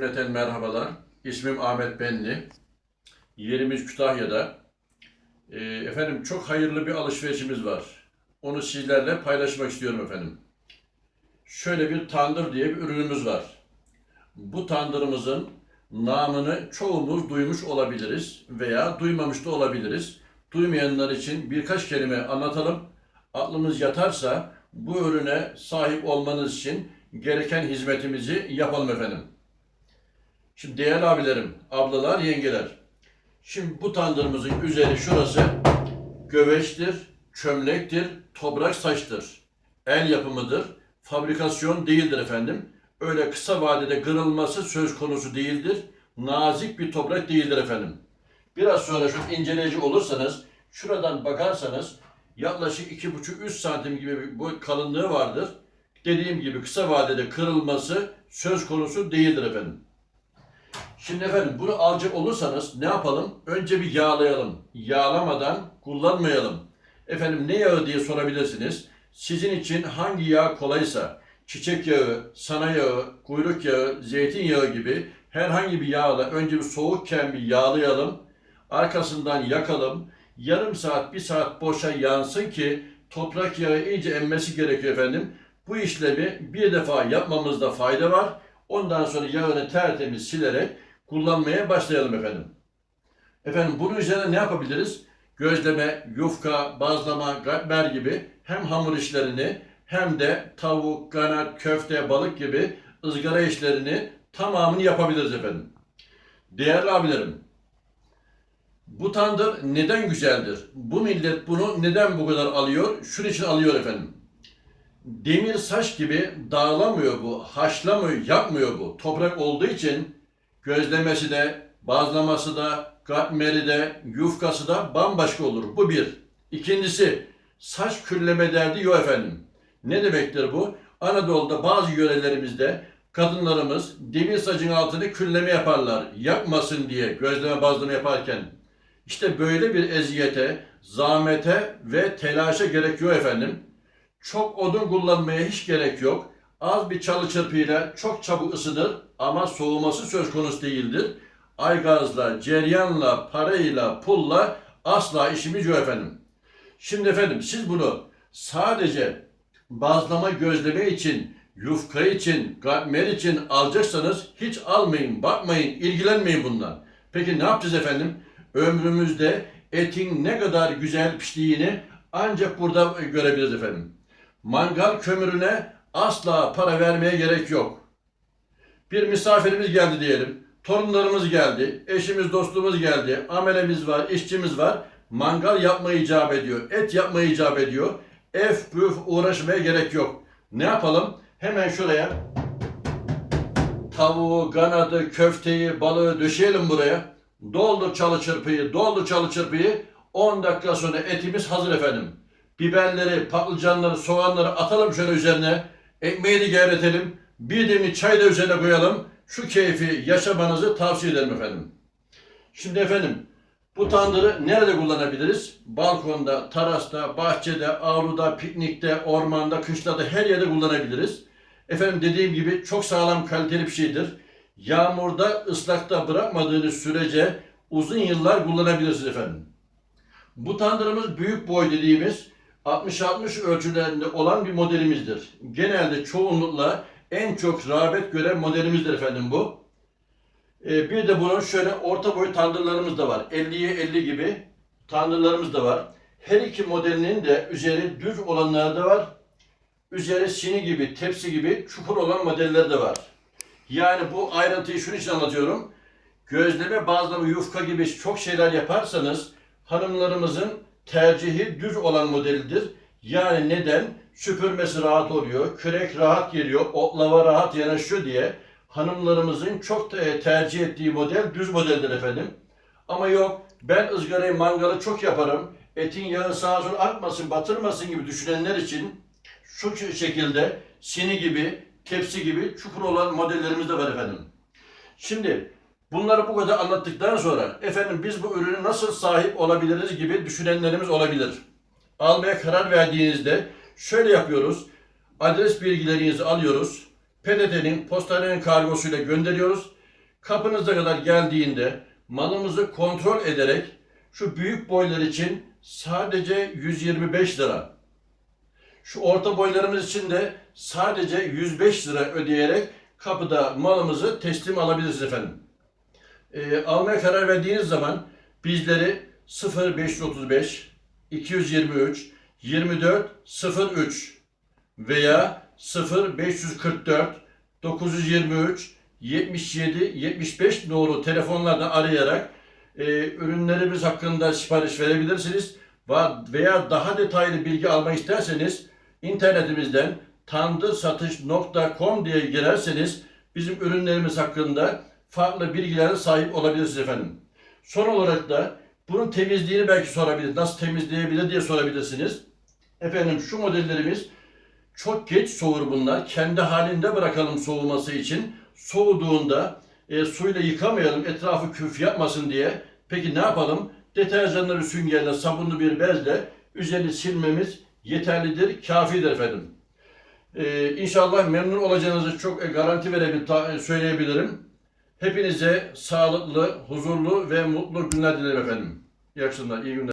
Cümleten merhabalar. İsmim Ahmet Benli. Yerimiz Kütahya'da. Ee, efendim çok hayırlı bir alışverişimiz var. Onu sizlerle paylaşmak istiyorum efendim. Şöyle bir tandır diye bir ürünümüz var. Bu tandırımızın namını çoğumuz duymuş olabiliriz veya duymamış da olabiliriz. Duymayanlar için birkaç kelime anlatalım. Aklımız yatarsa bu ürüne sahip olmanız için gereken hizmetimizi yapalım efendim. Şimdi değerli abilerim, ablalar, yengeler. Şimdi bu tandırımızın üzeri şurası göveçtir, çömlektir, toprak saçtır. El yapımıdır, fabrikasyon değildir efendim. Öyle kısa vadede kırılması söz konusu değildir. Nazik bir toprak değildir efendim. Biraz sonra şu inceleyici olursanız, şuradan bakarsanız yaklaşık iki buçuk üç santim gibi bir bu kalınlığı vardır. Dediğim gibi kısa vadede kırılması söz konusu değildir efendim. Şimdi efendim bunu alacak olursanız ne yapalım? Önce bir yağlayalım. Yağlamadan kullanmayalım. Efendim ne yağı diye sorabilirsiniz. Sizin için hangi yağ kolaysa çiçek yağı, sana yağı, kuyruk yağı, zeytinyağı gibi herhangi bir yağla önce bir soğukken bir yağlayalım. Arkasından yakalım. Yarım saat, bir saat boşa yansın ki toprak yağı iyice emmesi gerekiyor efendim. Bu işlemi bir defa yapmamızda fayda var. Ondan sonra yağını tertemiz silerek kullanmaya başlayalım efendim. Efendim bunun üzerine ne yapabiliriz? Gözleme, yufka, bazlama, gatmer gibi hem hamur işlerini hem de tavuk, kanat, köfte, balık gibi ızgara işlerini tamamını yapabiliriz efendim. Değerli abilerim, bu tandır neden güzeldir? Bu millet bunu neden bu kadar alıyor? Şunun için alıyor efendim. Demir saç gibi dağılamıyor bu, haşlamıyor, yapmıyor bu. Toprak olduğu için gözlemesi de, bazlaması da, katmeri de, yufkası da bambaşka olur. Bu bir. İkincisi, saç külleme derdi yok efendim. Ne demektir bu? Anadolu'da bazı yörelerimizde kadınlarımız demir sacın altını külleme yaparlar. Yakmasın diye gözleme bazlama yaparken. İşte böyle bir eziyete, zahmete ve telaşa gerek yok efendim. Çok odun kullanmaya hiç gerek yok. Az bir çalı çırpıyla çok çabuk ısınır ama soğuması söz konusu değildir. Aygazla, ceryanla, parayla, pulla asla işimiz yok efendim. Şimdi efendim siz bunu sadece bazlama gözleme için, yufka için, katmer için alacaksanız hiç almayın, bakmayın, ilgilenmeyin bundan. Peki ne yapacağız efendim? Ömrümüzde etin ne kadar güzel piştiğini ancak burada görebiliriz efendim. Mangal kömürüne asla para vermeye gerek yok. Bir misafirimiz geldi diyelim. Torunlarımız geldi, eşimiz, dostumuz geldi, amelemiz var, işçimiz var. Mangal yapmayı icap ediyor, et yapmayı icap ediyor. Ef büf uğraşmaya gerek yok. Ne yapalım? Hemen şuraya tavuğu, kanadı, köfteyi, balığı döşeyelim buraya. Doldur çalı çırpıyı, doldur çalı çırpıyı. 10 dakika sonra etimiz hazır efendim. Biberleri, patlıcanları, soğanları atalım şöyle üzerine. Ekmeğini gevretelim. Bir demli çay da üzerine koyalım. Şu keyfi yaşamanızı tavsiye ederim efendim. Şimdi efendim bu tandırı nerede kullanabiliriz? Balkonda, terasta, bahçede, avluda, piknikte, ormanda, kışlada her yerde kullanabiliriz. Efendim dediğim gibi çok sağlam kaliteli bir şeydir. Yağmurda, ıslakta bırakmadığınız sürece uzun yıllar kullanabilirsiniz efendim. Bu tandırımız büyük boy dediğimiz 60-60 ölçülerinde olan bir modelimizdir. Genelde çoğunlukla en çok rağbet gören modelimizdir efendim bu. Ee, bir de bunun şöyle orta boy tandırlarımız da var. 50'ye 50 gibi tandırlarımız da var. Her iki modelinin de üzeri düz olanları da var. Üzeri sini gibi, tepsi gibi çukur olan modeller de var. Yani bu ayrıntıyı şunun için anlatıyorum. Gözleme, bazlama, yufka gibi çok şeyler yaparsanız hanımlarımızın tercihi düz olan modelidir. Yani neden? Süpürmesi rahat oluyor, kürek rahat geliyor, oklava rahat yanaşıyor diye hanımlarımızın çok tercih ettiği model düz modeldir efendim. Ama yok ben ızgarayı mangalı çok yaparım, etin yağı sağa sola akmasın, batırmasın gibi düşünenler için şu şekilde sini gibi, tepsi gibi çukur olan modellerimiz de var efendim. Şimdi bunları bu kadar anlattıktan sonra efendim biz bu ürünü nasıl sahip olabiliriz gibi düşünenlerimiz olabilir. Almaya karar verdiğinizde şöyle yapıyoruz. Adres bilgilerinizi alıyoruz. PTT'nin, postanenin kargosuyla gönderiyoruz. kapınıza kadar geldiğinde malımızı kontrol ederek şu büyük boylar için sadece 125 lira. Şu orta boylarımız için de sadece 105 lira ödeyerek kapıda malımızı teslim alabilirsiniz efendim. Ee, almaya karar verdiğiniz zaman bizleri 0535 223 24 03 veya 0544 923 77 75 nolu telefonlardan arayarak e, ürünlerimiz hakkında sipariş verebilirsiniz. Veya daha detaylı bilgi almak isterseniz internetimizden tandırsatış.com diye girerseniz bizim ürünlerimiz hakkında farklı bilgilere sahip olabilirsiniz efendim. Son olarak da bunun temizliğini belki sorabilir. Nasıl temizleyebilir diye sorabilirsiniz. Efendim şu modellerimiz çok geç soğur bunlar. Kendi halinde bırakalım soğuması için. Soğuduğunda e, suyla yıkamayalım etrafı küf yapmasın diye. Peki ne yapalım? Deterjanlı bir süngerle, sabunlu bir bezle üzerini silmemiz yeterlidir, kafidir efendim. Ee, inşallah memnun olacağınızı çok e, garanti verebil, e, söyleyebilirim. Hepinize sağlıklı, huzurlu ve mutlu günler dilerim efendim. İyi akşamlar, iyi günler.